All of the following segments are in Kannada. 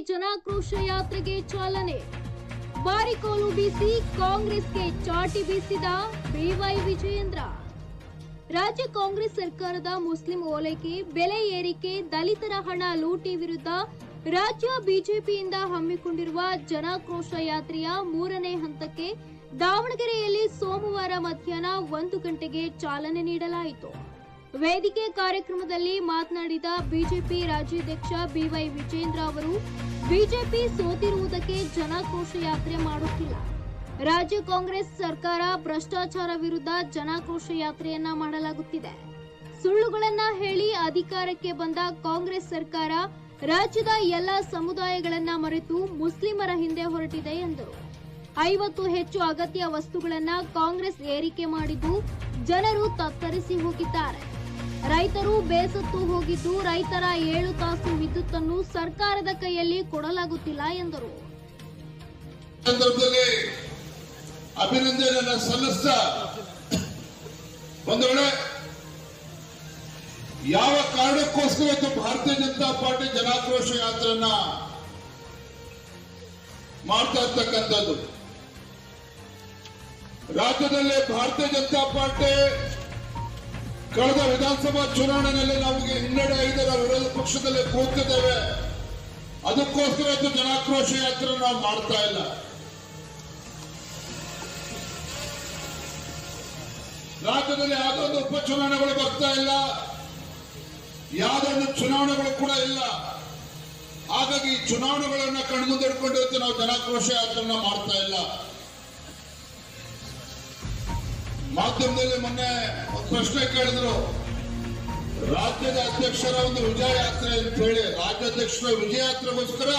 ಜನಾಕ್ರೋಶ ಯಾತ್ರೆಗೆ ಚಾಲನೆ. ಬಾರಿಕೋಲು ಬೀಸಿ ಕಾಂಗ್ರೆಸ್ಗೆ ಚಾಟಿ ಬೀಸಿದ ಬಿವೈ ವಿಜಯೇಂದ್ರ. ರಾಜ್ಯ ಕಾಂಗ್ರೆಸ್ ಸರ್ಕಾರದ ಮುಸ್ಲಿಂ ಓಲೈಕೆ, ಬೆಲೆ ಏರಿಕೆ, ದಲಿತರ ಹಣ ಲೂಟಿ ವಿರುದ್ಧ ರಾಜ್ಯ ಬಿಜೆಪಿಯಿಂದ ಹಮ್ಮಿಕೊಂಡಿರುವ ಜನಾಕ್ರೋಶ ಯಾತ್ರೆಯ ಮೂರನೇ ಹಂತಕ್ಕೆ ದಾವಣಗೆರೆಯಲ್ಲಿ ಸೋಮವಾರ ಮಧ್ಯಾಹ್ನ ಒಂದು ಗಂಟೆಗೆ ಚಾಲನೆ ನೀಡಲಾಯಿತು. ವೇದಿಕೆ ಕಾರ್ಯಕ್ರಮದಲ್ಲಿ ಮಾತನಾಡಿದ ಬಿಜೆಪಿ ರಾಜ್ಯಾಧ್ಯಕ್ಷ ಬಿವೈ ವಿಜೇಂದ್ರ ಅವರು, ಬಿಜೆಪಿ ಸೋತಿರುವುದಕ್ಕೆ ಜನಾಕ್ರೋಶ ಯಾತ್ರೆ ಮಾಡುತ್ತಿಲ್ಲ. ರಾಜ್ಯ ಕಾಂಗ್ರೆಸ್ ಸರ್ಕಾರ ಭ್ರಷ್ಟಾಚಾರ ವಿರುದ್ಧ ಜನಾಕ್ರೋಶ ಯಾತ್ರೆಯನ್ನ ಮಾಡಲಾಗುತ್ತಿದೆ. ಸುಳ್ಳುಗಳನ್ನ ಹೇಳಿ ಅಧಿಕಾರಕ್ಕೆ ಬಂದ ಕಾಂಗ್ರೆಸ್ ಸರ್ಕಾರ ರಾಜ್ಯದ ಎಲ್ಲ ಸಮುದಾಯಗಳನ್ನ ಮರೆತು ಮುಸ್ಲಿಮರ ಹಿಂದೆ ಹೊರಟಿದೆ ಎಂದರು. ಐವತ್ತು ಹೆಚ್ಚು ಅಗತ್ಯ ವಸ್ತುಗಳನ್ನ ಕಾಂಗ್ರೆಸ್ ಏರಿಕೆ ಮಾಡಿದ್ದು ಜನರು ತತ್ತರಿಸಿ ಹೋಗಿದ್ದಾರೆ. ರೈತರು ಬೇಸತ್ತು ಹೋಗಿದ್ದು, ರೈತರ ಏಳು ತಾಸು ವಿದ್ಯುತ್ತನ್ನು ಸರ್ಕಾರದ ಕೈಯಲ್ಲಿ ಕೊಡಲಾಗುತ್ತಿಲ್ಲ ಎಂದರು. ಸಂದರ್ಭದಲ್ಲಿ ಅಭಿನಂದನೆ ಸಲ್ಲಿಸ್ತಾ ಒಂದು ಯಾವ ಕಾರಣಕ್ಕೋಸ್ಕರ ಇವತ್ತು ಭಾರತೀಯ ಜನತಾ ಪಾರ್ಟಿ ಜನಾಕ್ರೋಶ ಯಾತ್ರೆಯನ್ನ ಮಾಡ್ತಾ ಇರ್ತಕ್ಕಂಥದ್ದು? ರಾಜ್ಯದಲ್ಲಿ ಭಾರತೀಯ ಜನತಾ ಪಾರ್ಟಿ ಕಳೆದ ವಿಧಾನಸಭಾ ಚುನಾವಣೆಯಲ್ಲಿ ನಮಗೆ ಹಿನ್ನಡೆ ಐದರ ವಿರೋಧ ಪಕ್ಷದಲ್ಲಿ ಕೂತಿದ್ದೇವೆ. ಅದಕ್ಕೋಸ್ಕರ ಇದು ಜನಾಕ್ರೋಶ ಯಾತ್ರೆ ನಾವು ಮಾಡ್ತಾ ಇಲ್ಲ. ರಾಜ್ಯದಲ್ಲಿ ಯಾವುದೊಂದು ಉಪಚುನಾವಣೆಗಳು ಬರ್ತಾ ಇಲ್ಲ. ಯಾವುದೊಂದು ಚುನಾವಣೆಗಳು ಕೂಡ ಇಲ್ಲ. ಹಾಗಾಗಿ ಚುನಾವಣೆಗಳನ್ನ ಕಣ್ಮುಂದಿಡ್ಕೊಂಡು ನಾವು ಜನಾಕ್ರೋಶ ಯಾತ್ರೆಯನ್ನ ಮಾಡ್ತಾ ಇಲ್ಲ. ಮಾಧ್ಯಮದಲ್ಲಿ ಮೊನ್ನೆ ಒಂದು ಪ್ರಶ್ನೆ ಕೇಳಿದ್ರು. ರಾಜ್ಯದ ಅಧ್ಯಕ್ಷರ ಒಂದು ವಿಜಯ ಯಾತ್ರೆ ಅಂತ ಹೇಳಿ ರಾಜ್ಯಾಧ್ಯಕ್ಷರ ವಿಜಯ ಯಾತ್ರೆಗೋಸ್ಕರ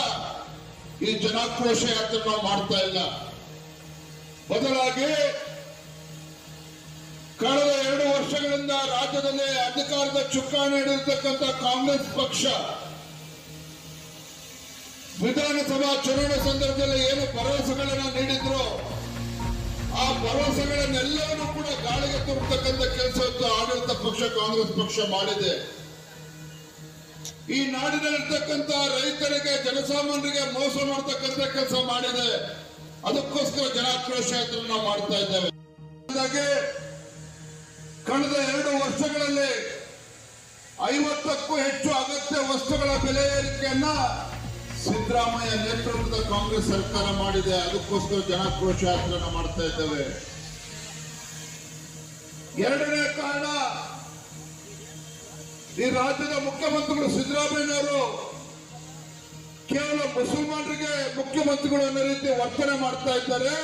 ಈ ಜನಾಕ್ರೋಶ ಯಾತ್ರೆ ನಾವು ಮಾಡ್ತಾ ಇಲ್ಲ. ಬದಲಾಗಿ ಕಳೆದ ಎರಡು ವರ್ಷಗಳಿಂದ ರಾಜ್ಯದಲ್ಲಿ ಅಧಿಕಾರದ ಚುಕ್ಕಾಣಿ ಹಿಡಿದಿರ್ತಕ್ಕಂಥ ಕಾಂಗ್ರೆಸ್ ಪಕ್ಷ ವಿಧಾನಸಭಾ ಚುನಾವಣೆ ಸಂದರ್ಭದಲ್ಲಿ ಏನು ಭರವಸೆಗಳನ್ನು ನೀಡಿದ್ರು? ಆ ಭರವಸೆಗಳನ್ನೆಲ್ಲವನ್ನೂ ಕೂಡ ಗಾಳಿಗೆ ತುಂಬತಕ್ಕಂಥ ಕೆಲಸ ಇವತ್ತು ಆಡಳಿತ ಪಕ್ಷ, ಕಾಂಗ್ರೆಸ್ ಪಕ್ಷ ಮಾಡಿದೆ. ಈ ನಾಡಿನಲ್ಲಿರ್ತಕ್ಕಂಥ ರೈತರಿಗೆ, ಜನಸಾಮಾನ್ಯರಿಗೆ ಮೋಸ ಮಾಡತಕ್ಕಂಥ ಕೆಲಸ ಮಾಡಿದೆ. ಅದಕ್ಕೋಸ್ಕರ ಜನಾಕ್ರೋಶ ನಾವು ಮಾಡ್ತಾ ಇದ್ದೇವೆ. ಕಳೆದ ಎರಡು ವರ್ಷಗಳಲ್ಲಿ ಐವತ್ತಕ್ಕೂ ಹೆಚ್ಚು ಅಗತ್ಯ ವಸ್ತುಗಳ ಬೆಲೆ ಏರಿಕೆಯನ್ನ ಸಿದ್ದರಾಮಯ್ಯ ನೇತೃತ್ವದ ಕಾಂಗ್ರೆಸ್ ಸರ್ಕಾರ ಮಾಡಿದೆ, ಅದಕ್ಕೋಸ್ಕರ ಜನಾಕ್ರೋಶ ಆಚರಣೆ ಮಾಡ್ತಾ ಇದ್ದೇವೆ. ಎರಡನೇ ಕಾರಣ, ಈ ರಾಜ್ಯದ ಮುಖ್ಯಮಂತ್ರಿಗಳು ಸಿದ್ದರಾಮಯ್ಯನವರು ಕೇವಲ ಮುಸಲ್ಮಾನರಿಗೆ ಮುಖ್ಯಮಂತ್ರಿಗಳು ಅನ್ನೋ ರೀತಿ ವರ್ತನೆ ಮಾಡ್ತಾ ಇದ್ದಾರೆ.